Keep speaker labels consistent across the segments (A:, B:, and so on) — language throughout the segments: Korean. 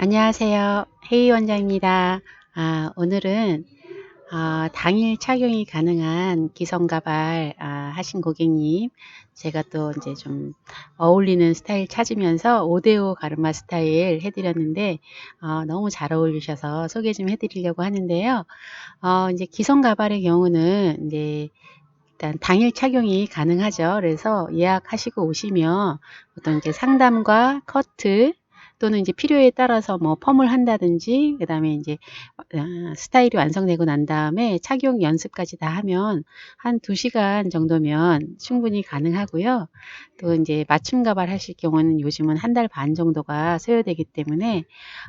A: 안녕하세요. 헤이 원장입니다. 아, 오늘은 아, 당일 착용이 가능한 기성 가발 아, 하신 고객님 제가 또 이제 좀 어울리는 스타일 찾으면서 5대5 가르마 스타일 해드렸는데 어, 너무 잘 어울리셔서 소개 좀 해드리려고 하는데요. 어, 이제 기성 가발의 경우는 이제 일단 당일 착용이 가능하죠. 그래서 예약하시고 오시면 어떤 이제 상담과 커트 또는 이제 필요에 따라서 뭐 펌을 한다든지 그 다음에 이제 어, 스타일이 완성되고 난 다음에 착용 연습까지 다 하면 한 2시간 정도면 충분히 가능하고요. 또 이제 맞춤 가발 하실 경우는 요즘은 한 달 반 정도가 소요되기 때문에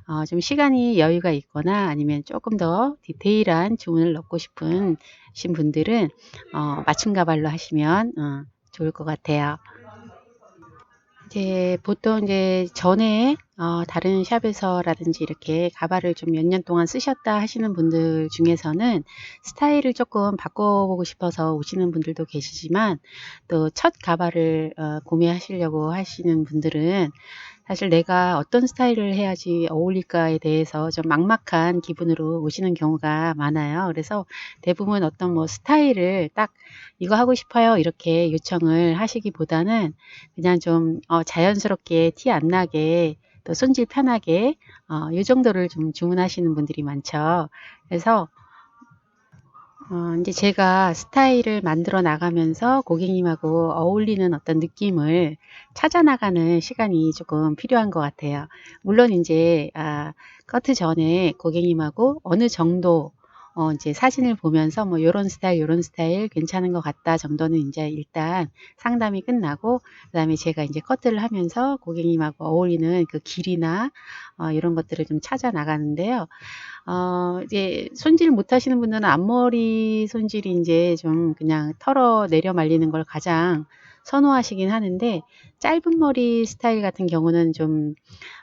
A: 어, 좀 시간이 여유가 있거나 아니면 조금 더 디테일한 주문을 넣고 싶은 신 분들은 어, 맞춤 가발로 하시면 어, 좋을 것 같아요. 이제 보통 이제 전에 어, 다른 샵에서라든지 이렇게 가발을 좀 몇 년 동안 쓰셨다 하시는 분들 중에서는 스타일을 조금 바꿔보고 싶어서 오시는 분들도 계시지만 또 첫 가발을 어, 구매하시려고 하시는 분들은 사실 내가 어떤 스타일을 해야지 어울릴까에 대해서 좀 막막한 기분으로 오시는 경우가 많아요. 그래서 대부분 어떤 뭐 스타일을 딱 이거 하고 싶어요 이렇게 요청을 하시기보다는 그냥 좀 어, 자연스럽게 티 안 나게 또 손질 편하게 어, 이 정도를 좀 주문하시는 분들이 많죠. 그래서 어, 이제 제가 스타일을 만들어 나가면서 고객님하고 어울리는 어떤 느낌을 찾아 나가는 시간이 조금 필요한 것 같아요. 물론 이제 아, 커트 전에 고객님하고 어느 정도 어, 이제 사진을 보면서 뭐 요런 스타일, 요런 스타일 괜찮은 것 같다 정도는 이제 일단 상담이 끝나고 그다음에 제가 이제 커트를 하면서 고객님하고 어울리는 그 길이나 어, 이런 것들을 좀 찾아 나가는데요. 어, 이제 손질 못 하시는 분들은 앞머리 손질이 이제 좀 그냥 털어 내려 말리는 걸 가장 선호하시긴 하는데 짧은 머리 스타일 같은 경우는 좀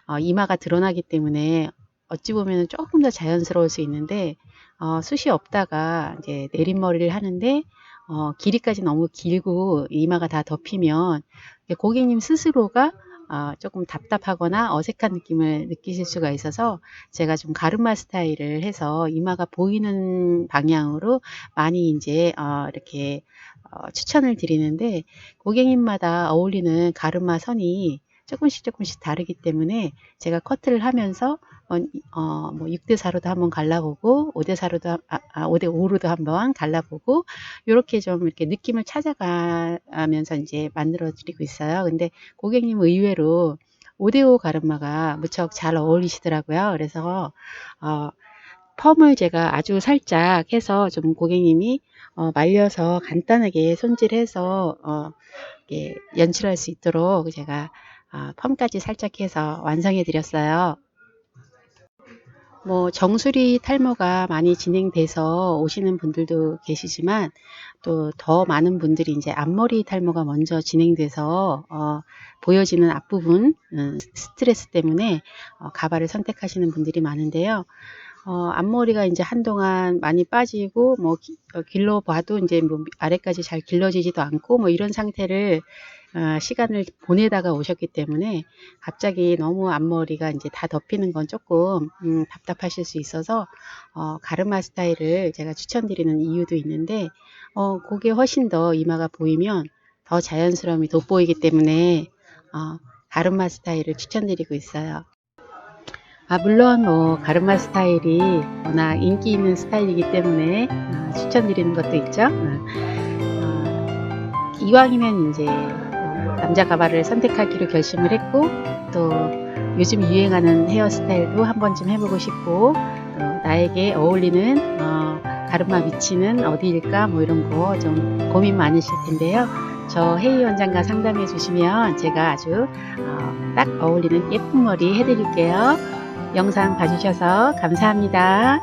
A: 어, 이마가 드러나기 때문에 어찌 보면 조금 더 자연스러울 수 있는데 어, 숱이 없다가 이제 내린머리를 하는데 어, 길이까지 너무 길고 이마가 다 덮이면 고객님 스스로가 어, 조금 답답하거나 어색한 느낌을 느끼실 수가 있어서 제가 좀 가르마 스타일을 해서 이마가 보이는 방향으로 많이 이제 어, 이렇게 어, 추천을 드리는데 고객님마다 어울리는 가르마 선이 조금씩 조금씩 다르기 때문에 제가 커트를 하면서 어, 어, 뭐 6대4로도 한번 갈라보고 5대4로도 아, 아, 5대5로도 한번 갈라보고 이렇게 좀 이렇게 느낌을 찾아가면서 이제 만들어 드리고 있어요. 근데 고객님 의외로 5대5 가르마가 무척 잘 어울리시더라고요. 그래서 어, 펌을 제가 아주 살짝 해서 좀 고객님이 어, 말려서 간단하게 손질해서 어, 연출할 수 있도록 제가 어, 펌까지 살짝 해서 완성해 드렸어요. 뭐 정수리 탈모가 많이 진행돼서 오시는 분들도 계시지만 또 더 많은 분들이 이제 앞머리 탈모가 먼저 진행돼서 어, 보여지는 앞부분 음, 스트레스 때문에 어, 가발을 선택하시는 분들이 많은데요. 어, 앞머리가 이제 한동안 많이 빠지고 뭐 기, 어, 길러 봐도 이제 뭐 아래까지 잘 길러지지도 않고 뭐 이런 상태를 어, 시간을 보내다가 오셨기 때문에 갑자기 너무 앞머리가 이제 다 덮이는 건 조금 음, 답답하실 수 있어서 어, 가르마 스타일을 제가 추천드리는 이유도 있는데 어, 그게 훨씬 더 이마가 보이면 더 자연스러움이 돋보이기 때문에 어, 가르마 스타일을 추천드리고 있어요. 아, 물론 뭐 가르마 스타일이 워낙 인기 있는 스타일이기 때문에 어, 추천드리는 것도 있죠. 어, 이왕이면 이제 어, 남자 가발을 선택하기로 결심을 했고 또 요즘 유행하는 헤어스타일도 한 번쯤 해보고 싶고 또 나에게 어울리는 어, 가르마 위치는 어디일까 뭐 이런 거 좀 고민 많으실 텐데요. 저 헤이 원장과 상담해 주시면 제가 아주 어, 딱 어울리는 예쁜 머리 해드릴게요. 영상 봐주셔서 감사합니다.